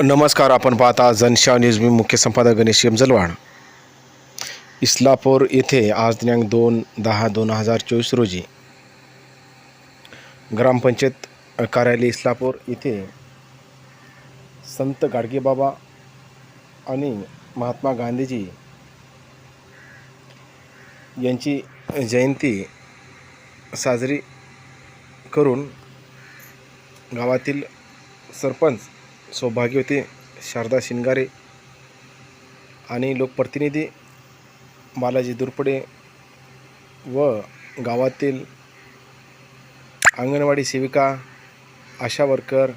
नमस्कार आपण पाहता जनशा न्यूज. मी मुख्य संपादक गणेश यमजलवाड इस्लापूर येथे आज दिनांक दोन दहा दोन हजार चोवीस रोजी ग्रामपंचायत कार्यालय इस्लापूर येथे संत गाडगेबाबा आणि महात्मा गांधीजी यांची जयंती साजरी करून गावातील सरपंच सौभाग्यवती शारदा शिंगारे आणि लोकप्रतिनिधी बालाजी दुर्पडे व गावातील अंगणवाडी सेविका आशा वर्कर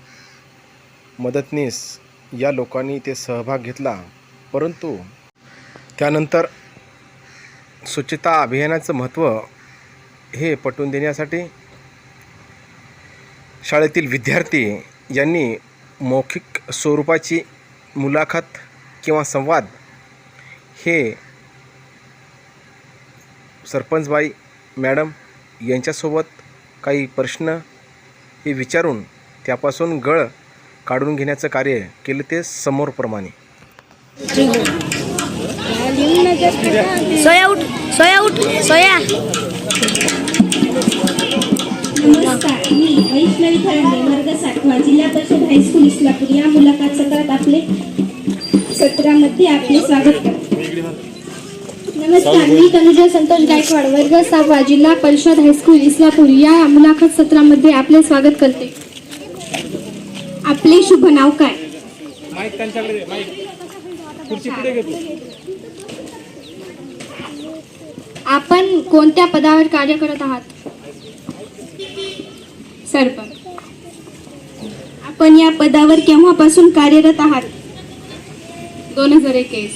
मदतनीस या लोकांनी ते सहभाग घेतला. परंतु त्यानंतर स्वच्छता अभियानाचं महत्त्व हे पटवून देण्यासाठी शाळेतील विद्यार्थी यांनी मौखिक स्वरूपाची मुलाखत किंवा संवाद हे सरपंचबाई मॅडम यांच्यासोबत काही प्रश्न हे विचारून त्यापासून गळ काढून घेण्याचं कार्य केलं ते समोरप्रमाणे. सोया उठ सोया उठ सोया. नमस्कार मी वैष्णवी खरंडे वर्ग सातवा जिल्हा परिषद हायस्कूल इस्लापूर. या मुलाखत सत्रात आपले सत्रामध्ये आपले स्वागत करते. नमस्कार मी तनुजा संतोष गायकवाड वर्ग सहावा जिल्हा परिषद हायस्कूल इस्लापूर. या मुलाखत सत्रामध्ये आपले स्वागत करते. आपले शुभ नाव काय? आपण कोणत्या पदावर कार्य करत आहात? सरपंच. आपण या पदावर केव्हापासून कार्यरत आहात? दोन हजार एकवीस.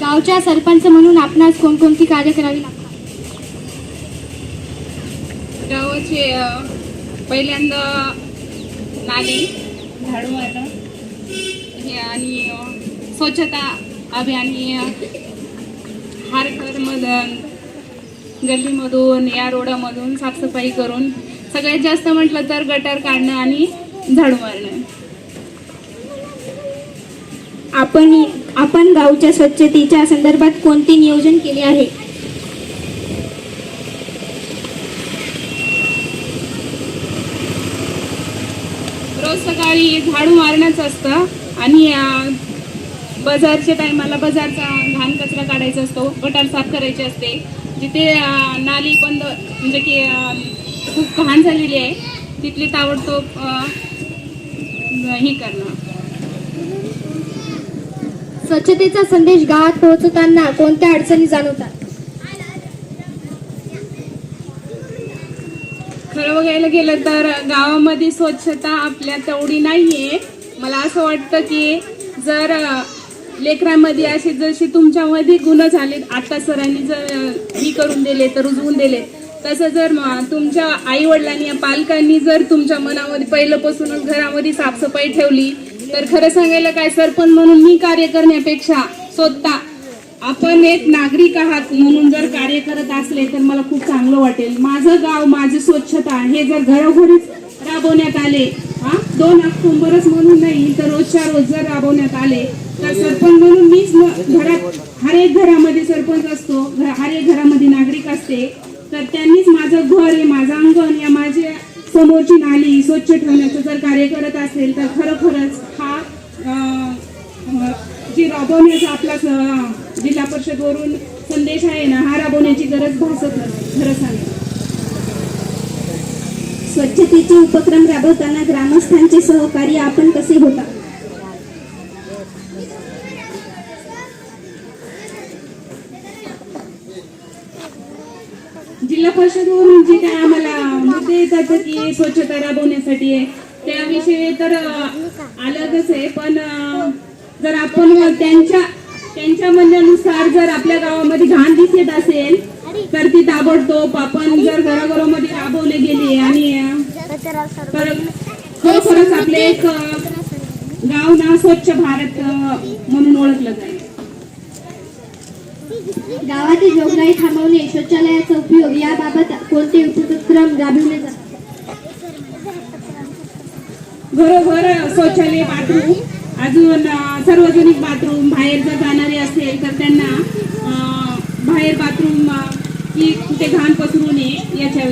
गावच्या सरपंच म्हणून आपणास कोणकोणती कार्य करावी लागतात? गावाचे पहिल्यांदा नाले झाडू मारणं हे आणि स्वच्छता अभियान हे कर मदन गल्लीमधून या रोडामधून साफसफाई करून सगळ्यात जास्त म्हटलं तर गटार काढणं आणि झाडू मारणं. आपण आपण गावच्या स्वच्छतेच्या संदर्भात कोणते नियोजन केले आहे? रोज सकाळी झाडू मारणंच असतं आणि बाजारच्या टायमाला बाजारचा घाण कचरा काढायचा असतो गटार साफ करायचे असते. जिथे नाली बंद म्हणजे की खूप घाण झालेली आहे तिथली ताबडतोब हे करणं. स्वच्छतेचा संदेश गावात पोहोचवताना कोणत्या अडचणी जाणवतात? खरं बघायला गेलं तर गावामध्ये स्वच्छता आपल्या तेवढी नाहीये. मला असं वाटतं की जर लेकरांमध्ये असे जसे तुमच्यामध्ये गुण झाले आता सरांनी जर मी ही करून दिले तर रुजवून दिले तसं जर तुमच्या आई वडिलांनी या पालकांनी जर तुमच्या मनामध्ये पहिल्यापासूनच घरामध्ये साफसफाई ठेवली तर खरं सांगायला काय सरपंच म्हणून मी कार्य करण्यापेक्षा स्वतः आपण एक नागरिक आहात म्हणून जर कार्य करत असले तर मला खूप चांगलं वाटेल. माझं गाव माझी स्वच्छता हे जर घरोघरीच राबवण्यात आले दोन ऑक्टोंबरच म्हणून नाही तर रोजच्या रोज जर राबवण्यात आले तर सरपंच म्हणून मीच घरात हर एक घरामध्ये सरपंच असतो हर एक घरामध्ये नागरिक असते तर त्यांनीच माझं घर आहे माझं अंगण या माझ्या समोरची नाली स्वच्छ ठेवण्याचं जर कार्य करत असेल तर खरोखरच हा जी राबवण्याचा आपला जिल्हा परिषदवरून संदेश आहे ना हा राबवण्याची गरज भासत खरंच खरं सांगेल स्वच्छतेचे उपक्रम राबवताना ग्रामस्थांचे सहकार्य आपण कसे होता? जिल्हा परिषदवरून हो जे म्हणजे काय आम्हाला मुद्दे येतात की स्वच्छता राबवण्यासाठी. आहे, त्याविषयी तर अं, अलगच आहे पण जर आपण त्यांच्या त्यांच्या म्हणण्यानुसार जर आपल्या गावामध्ये घाण दिसत असेल तर ती ताबडतोब आपण जर घराघरामध्ये राबवले गेले आणि खरोखरच आपले एक गाव ना स्वच्छ भारत म्हणून ओळखलं जाईल. गावातील रोगराई थांबवणे शौचालयाचा उपयोग याबाबत कोणते उपक्रम राबविले जातात? घरोघर शौचालय बाथरूम अजून सार्वजनिक बाथरूम बाहेर जर जाणारे असेल तर त्यांना बाहेर बाथरूम की कुठे घाण पसरू नये याच्या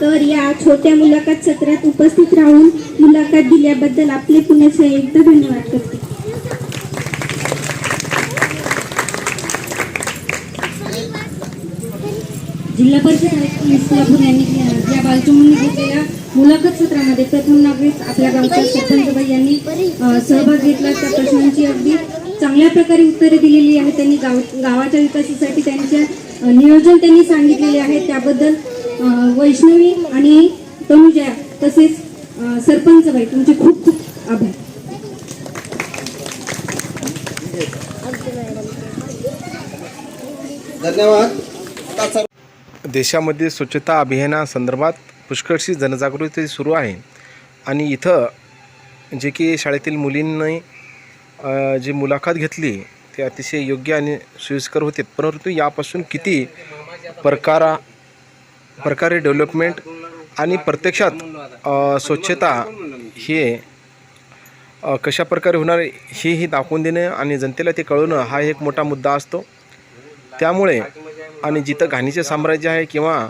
तर या छोट्या मुलाखत सत्रात उपस्थित राहून मुलाखत दिल्याबद्दल आपले पुण्याचे एकदा धन्यवाद करते. जिल्हा परिषद इस्लापूर यांनी या बालचमुंनी घेतलेल्या मुलाखत सत्रामध्ये प्रथम नागरिक आपल्या गावच्या सरपंचबाई यांनी सहभाग घेतला. त्या प्रश्नांची अगदी चांगल्या प्रकारे उत्तरे दिलेली आहेत. त्यांनी गाव गावाच्या विकासासाठी त्यांच्या नियोजन त्यांनी सांगितलेले आहे. त्याबद्दल वैष्णवी आणि तनुजा तसेच सरपंचबाई तुमचे खूप खूप आभार. देशामध्ये स्वच्छता अभियानासंदर्भात पुष्कळशी जनजागृती सुरू आहे. आणि इथं जे की शाळेतील मुलींनी जी मुलाखत घेतली ते अतिशय योग्य आणि सोयीस्कर होते. परंतु यापासून किती प्रकारा प्रकारे डेव्हलपमेंट आणि प्रत्यक्षात स्वच्छता हे कशा प्रकारे होणार हेही दाखवून देणं आणि जनतेला ते कळवणं हा एक मोठा मुद्दा असतो. त्यामुळे आणि जिथं घाणीचे साम्राज्य आहे किंवा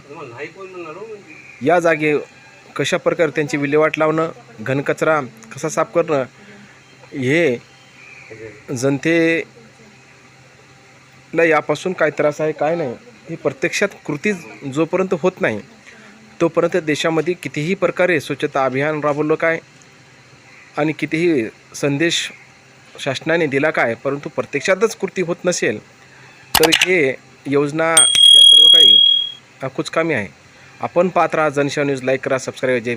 या जागे कशा प्रकारे त्यांची विल्हेवाट लावणं घनकचरा कसा साफ करणं हे जनतेला यापासून काय त्रास आहे काय नाही हे प्रत्यक्षात कृती जोपर्यंत होत नाही तोपर्यंत देशामध्ये कितीही प्रकारे स्वच्छता अभियान राबवलं काय आणि कितीही संदेश शासनाने दिला काय परंतु प्रत्यक्षातच कृती होत नसेल तर हे योजना या सर्व काही कुचकामी आहे. आपण पात्र राहा जनशा न्यूज. लाईक करा सबस्क्राईब जय